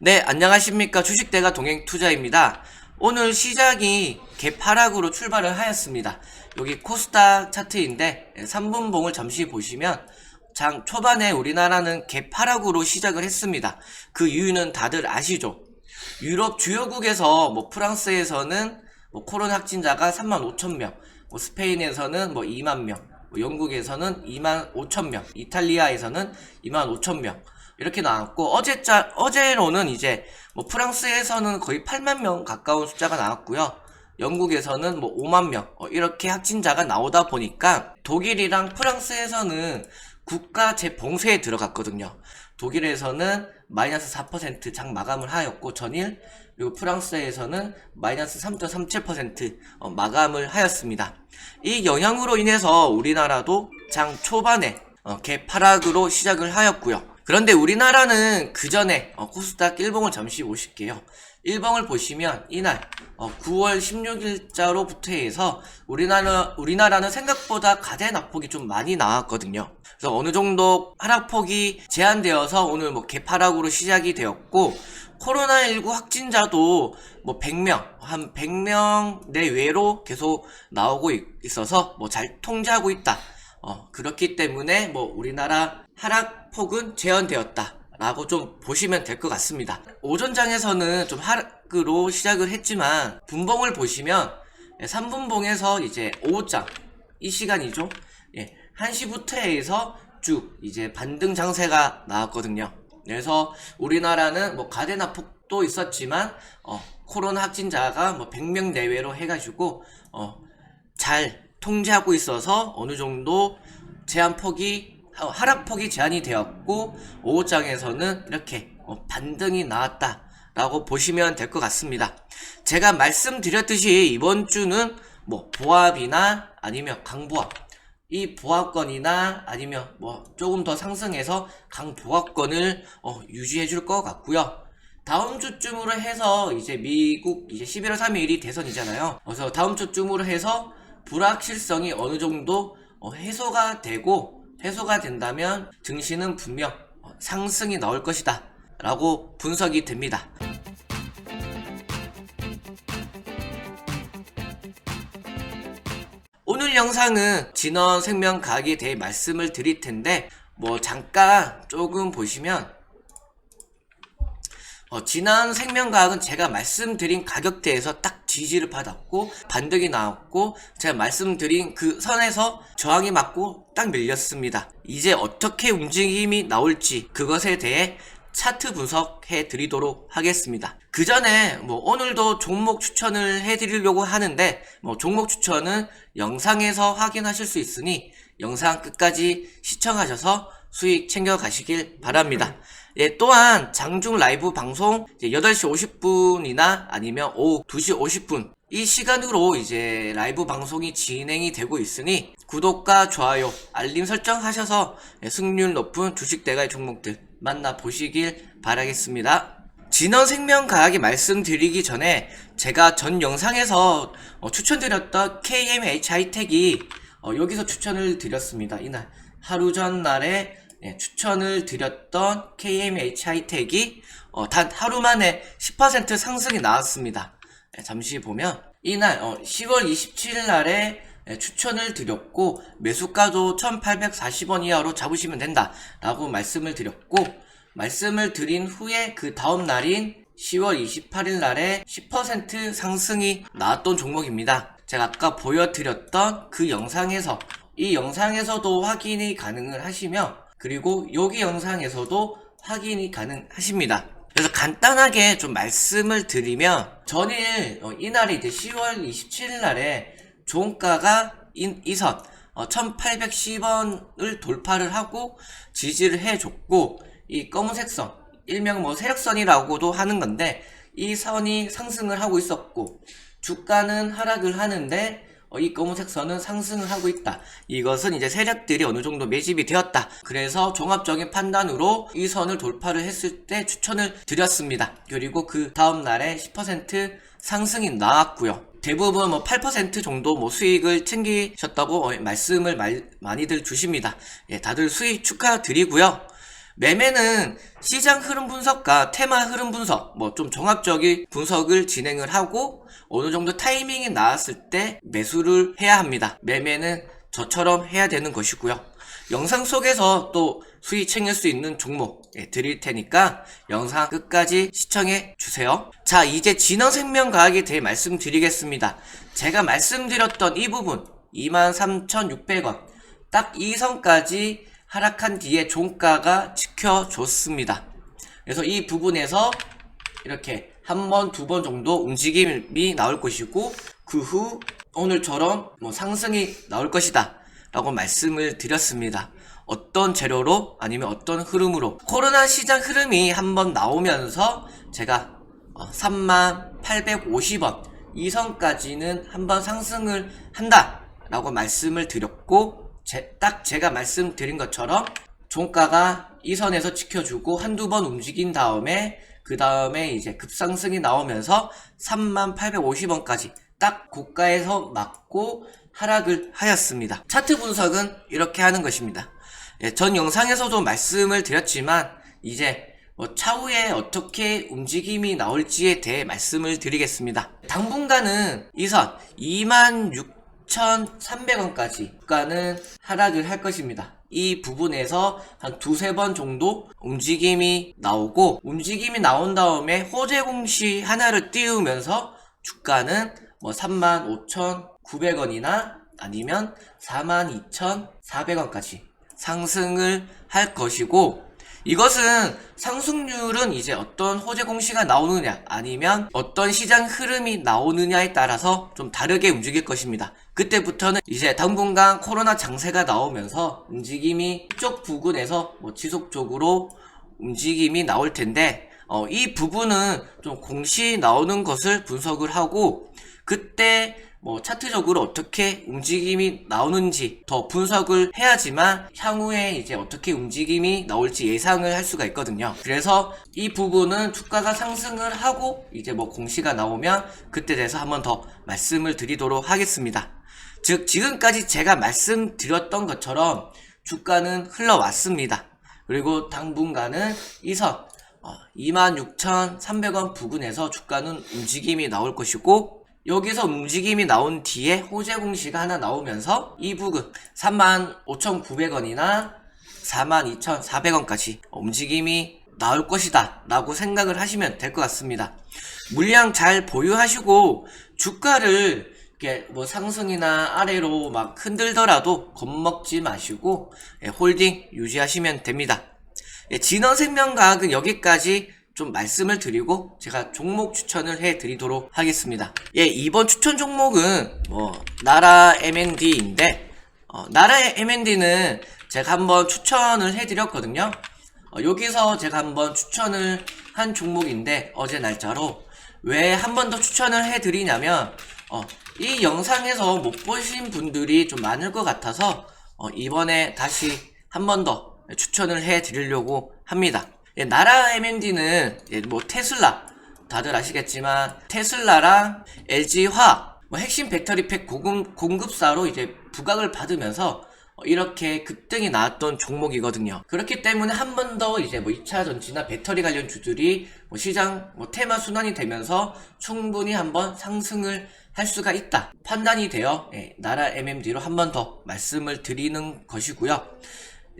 네, 안녕하십니까. 주식대가 동행투자입니다. 오늘 시작이 개파락으로 출발을 하였습니다. 여기 코스닥 차트인데 3분봉을 잠시 보시면 장 초반에 우리나라는 개파락으로 시작을 했습니다. 그 이유는 다들 아시죠? 유럽 주요국에서 뭐 프랑스에서는 뭐 코로나 확진자가 3만 5천 명, 뭐 스페인에서는 뭐 2만 명, 뭐 영국에서는 2만 5천 명, 이탈리아에서는 2만 5천 명 이렇게 나왔고 어제자 어제로는 이제 뭐 프랑스에서는 거의 8만 명 가까운 숫자가 나왔고요. 영국에서는 뭐 5만 명 어, 이렇게 확진자가 나오다 보니까 독일이랑 프랑스에서는 국가 재봉쇄에 들어갔거든요. 독일에서는 마이너스 4%장 마감을 하였고 전일 그리고 프랑스에서는 마이너스 3.37% 어, 마감을 하였습니다. 이 영향으로 인해서 우리나라도 장 초반에 어, 개파락으로 시작을 하였고요. 그런데 우리나라는 그 전에 어, 코스닥 일봉을 잠시 보실게요. 일봉을 보시면 이날 어, 9월 16일자로부터 해서 우리나라 우리나라는 생각보다 가대 낙폭이 좀 많이 나왔거든요. 그래서 어느 정도 하락폭이 제한되어서 오늘 뭐 개파락으로 시작이 되었고 코로나19 확진자도 뭐 100명, 한 100명 내외로 계속 나오고 있- 있어서 뭐 잘 통제하고 있다. 어, 그렇기 때문에 뭐 우리나라 하락폭은 제한되었다. 라고 좀 보시면 될 것 같습니다. 오전장에서는 좀 하락으로 시작을 했지만 분봉을 보시면 3분봉에서 이제 오후장 이 시간이죠. 예, 1시부터 해서 쭉 이제 반등 장세가 나왔거든요. 그래서 우리나라는 뭐 가대나 폭도 있었지만 어, 코로나 확진자가 뭐 100명 내외로 해가지고 어, 잘 통제하고 있어서 어느 정도 제한 폭이 어, 하락 폭이 제한이 되었고 오후장에서는 이렇게 어, 반등이 나왔다 라고 보시면 될 것 같습니다. 제가 말씀드렸듯이 이번 주는 뭐 보합이나 아니면 강보합 이 보합권이나 아니면 뭐 조금 더 상승해서 강보합권을 어, 유지해 줄 것 같고요. 다음 주쯤으로 해서 이제 미국 이제 11월 3일이 대선이잖아요. 그래서 다음 주쯤으로 해서 불확실성이 어느 정도 어, 해소가 되고 해소가 된다면 증시는 분명 어, 상승이 나올 것이다 라고 분석이 됩니다. 오늘 영상은 진원생명과학에 대해 말씀을 드릴 텐데 뭐 잠깐 조금 보시면 어, 지난 생명과학은 제가 말씀드린 가격대에서 딱 지지를 받았고 반등이 나왔고 제가 말씀드린 그 선에서 저항이 맞고 딱 밀렸습니다. 이제 어떻게 움직임이 나올지 그것에 대해 차트 분석해 드리도록 하겠습니다. 그 전에 뭐 오늘도 종목 추천을 해 드리려고 하는데 뭐 종목 추천은 영상에서 확인하실 수 있으니 영상 끝까지 시청하셔서 수익 챙겨 가시길 바랍니다. 예, 또한 장중 라이브 방송 이제 8시 50분이나 아니면 오후 2시 50분 이 시간으로 이제 라이브 방송이 진행이 되고 있으니 구독과 좋아요, 알림 설정 하셔서 예, 승률 높은 주식 대가의 종목들 만나 보시길 바라겠습니다. 진원생명과학이 말씀드리기 전에 제가 전 영상에서 어, 추천드렸던 KMH 하이텍이 어, 여기서 추천을 드렸습니다. 이날 하루 전날에 예, 추천을 드렸던 KMH 하이텍이 어, 단 하루 만에 10% 상승이 나왔습니다. 예, 잠시 보면 이날 어, 10월 27일 날에 예, 추천을 드렸고 매수가도 1840원 이하로 잡으시면 된다 라고 말씀을 드렸고 말씀을 드린 후에 그 다음 날인 10월 28일 날에 10% 상승이 나왔던 종목입니다. 제가 아까 보여드렸던 그 영상에서 이 영상에서도 확인이 가능을 하시며 그리고 여기 영상에서도 확인이 가능하십니다. 그래서 간단하게 좀 말씀을 드리면 전일 어, 이날이 이제 10월 27일 날에 종가가 인- 이선 어, 1810원을 돌파를 하고 지지를 해줬고 이 검은색 선 일명 뭐 세력선이라고도 하는 건데 이 선이 상승을 하고 있었고 주가는 하락을 하는데 어, 이 검은색 선은 상승을 하고 있다. 이것은 이제 세력들이 어느 정도 매집이 되었다. 그래서 종합적인 판단으로 이 선을 돌파를 했을 때 추천을 드렸습니다. 그리고 그 다음 날에 10% 상승이 나왔고요. 대부분 뭐 8% 정도 뭐 수익을 챙기셨다고 어, 말씀을 말- 많이들 주십니다. 예, 다들 수익 축하드리고요. 매매는 시장 흐름 분석과 테마 흐름 분석, 뭐좀 종합적인 분석을 진행을 하고 어느 정도 타이밍이 나왔을 때 매수를 해야 합니다. 매매는 저처럼 해야 되는 것이고요. 영상 속에서 또 수익 챙길 수 있는 종목 예, 드릴 테니까 영상 끝까지 시청해 주세요. 자, 이제 진화생명과학에 대해 말씀드리겠습니다. 제가 말씀드렸던 이 부분 23,600원 딱 이 선까지 하락한 뒤에 종가가 지켜줬습니다. 그래서 이 부분에서 이렇게 한 번, 두 번 정도 움직임이 나올 것이고 그 후 오늘처럼 뭐 상승이 나올 것이다 라고 말씀을 드렸습니다. 어떤 재료로 아니면 어떤 흐름으로 코로나 시장 흐름이 한번 나오면서 제가 3850원 이 선까지는 한번 상승을 한다 라고 말씀을 드렸고 제- 딱 제가 말씀드린 것처럼 종가가 이 선에서 지켜주고 한두 번 움직인 다음에 그 다음에 이제 급상승이 나오면서 3850원까지 딱 고가에서 맞고 하락을 하였습니다. 차트 분석은 이렇게 하는 것입니다. 예, 전 영상에서도 말씀을 드렸지만 이제 뭐 차후에 어떻게 움직임이 나올지에 대해 말씀을 드리겠습니다. 당분간은 이 선 26,300원까지 주가는 하락을 할 것입니다. 이 부분에서 한 두세 번 정도 움직임이 나오고 움직임이 나온 다음에 호재 공시 하나를 띄우면서 주가는 뭐 35,900원이나 아니면 42,400원까지 상승을 할 것이고 이것은 상승률은 이제 어떤 호재 공시가 나오느냐 아니면 어떤 시장 흐름이 나오느냐에 따라서 좀 다르게 움직일 것입니다. 그때부터는 이제 당분간 코로나 장세가 나오면서 움직임이 이쪽 부근에서 뭐 지속적으로 움직임이 나올 텐데 어, 이 부분은 좀 공시 나오는 것을 분석을 하고 그때 뭐 차트적으로 어떻게 움직임이 나오는지 더 분석을 해야지만 향후에 이제 어떻게 움직임이 나올지 예상을 할 수가 있거든요. 그래서 이 부분은 주가가 상승을 하고 이제 뭐 공시가 나오면 그때 대해서 한번 더 말씀을 드리도록 하겠습니다. 즉 지금까지 제가 말씀드렸던 것처럼 주가는 흘러왔습니다. 그리고 당분간은 이선 26,300원 부근에서 주가는 움직임이 나올 것이고 여기서 움직임이 나온 뒤에 호재 공시가 하나 나오면서 이 부근 35,900원이나 42,400원까지 움직임이 나올 것이다 라고 생각을 하시면 될 것 같습니다. 물량 잘 보유하시고 주가를 뭐 상승이나 아래로 막 흔들더라도 겁먹지 마시고 예, 홀딩 유지하시면 됩니다. 예, 진원생명과학은 여기까지 좀 말씀을 드리고 제가 종목 추천을 해 드리도록 하겠습니다. 예, 이번 추천 종목은 뭐 나라 M&D인데 어, 나라 M&D는 제가 한번 추천을 해 드렸거든요. 어, 여기서 제가 한번 추천을 한 종목인데 어제 날짜로 왜 한 번 더 추천을 해 드리냐면 어, 이 영상에서 못 보신 분들이 좀 많을 것 같아서 어, 이번에 다시 한 번 더 추천을 해 드리려고 합니다. 예, 나라 M&D는 예, 뭐 테슬라 다들 아시겠지만 테슬라랑 LG화 뭐 핵심 배터리팩 공급, 공급사로 이제 부각을 받으면서 어, 이렇게 급등이 나왔던 종목이거든요. 그렇기 때문에 한 번 더 이제 뭐 2차 전지나 배터리 관련 주들이 뭐 시장 뭐 테마 순환이 되면서 충분히 한번 상승을 할 수가 있다. 판단이 되어 예, 나라 MMD로 한 번 더 말씀을 드리는 것이고요.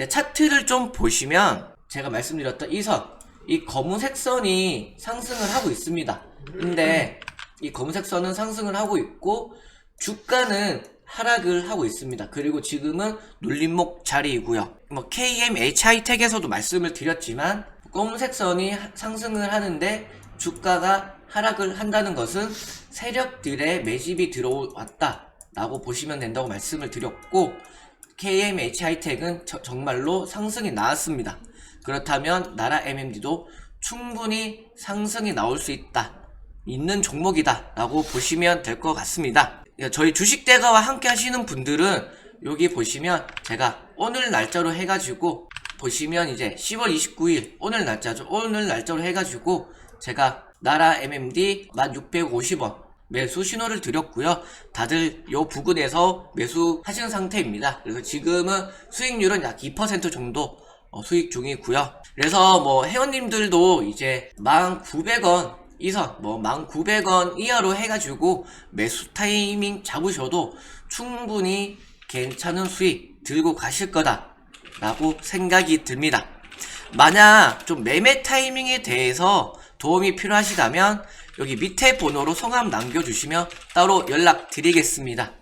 예, 차트를 좀 보시면 제가 말씀드렸던 이 선, 이 검은색 선이 상승을 하고 있습니다. 근데 이 검은색 선은 상승을 하고 있고 주가는 하락을 하고 있습니다. 그리고 지금은 눌림목 자리이고요. 뭐 KMHI텍에서도 말씀을 드렸지만 검은색 선이 하- 상승을 하는데 주가가 하락을 한다는 것은 세력들의 매집이 들어왔다 라고 보시면 된다고 말씀을 드렸고 KMHI텍은 정말로 상승이 나왔습니다. 그렇다면 나라 MMD도 충분히 상승이 나올 수 있다. 있는 종목이다. 라고 보시면 될 것 같습니다. 저희 주식대가와 함께 하시는 분들은 여기 보시면 제가 오늘 날짜로 해가지고 보시면 이제 10월 29일 오늘 날짜죠. 오늘 날짜로 해가지고 제가 나라 MMD 1650원 매수 신호를 드렸고요. 다들 요 부근에서 매수하시는 상태입니다. 그래서 지금은 수익률은 약 2% 정도 어, 수익 중이고요. 그래서 뭐 회원님들도 이제 1,900원 이상, 뭐 1,900원 이하로 해가지고 매수 타이밍 잡으셔도 충분히 괜찮은 수익 들고 가실 거다라고 생각이 듭니다. 만약 좀 매매 타이밍에 대해서 도움이 필요하시다면 여기 밑에 번호로 성함 남겨주시면 따로 연락 드리겠습니다.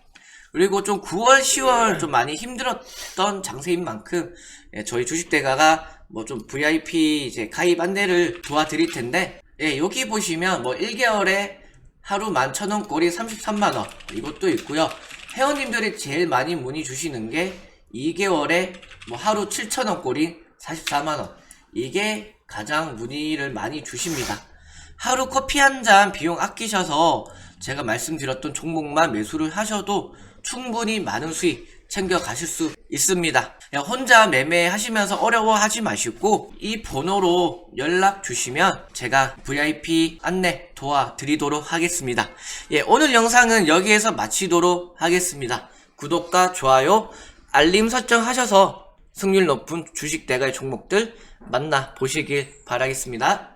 그리고 좀 9월, 10월 좀 많이 힘들었던 장세인 만큼 예, 저희 주식대가가 뭐 좀 VIP 이제 가입 안내를 도와드릴 텐데 예, 여기 보시면 뭐 1개월에 하루 11,000원 꼴이 33만원 이것도 있고요. 회원님들이 제일 많이 문의 주시는 게 2개월에 뭐 하루 7,000원 꼴인 44만원 이게 가장 문의를 많이 주십니다. 하루 커피 한 잔 비용 아끼셔서 제가 말씀드렸던 종목만 매수를 하셔도 충분히 많은 수익 챙겨 가실 수 있습니다. 혼자 매매하시면서 어려워하지 마시고 이 번호로 연락 주시면 제가 VIP 안내 도와드리도록 하겠습니다. 예, 오늘 영상은 여기에서 마치도록 하겠습니다. 구독과 좋아요, 알림 설정 하셔서 승률 높은 주식 대가의 종목들 만나 보시길 바라겠습니다.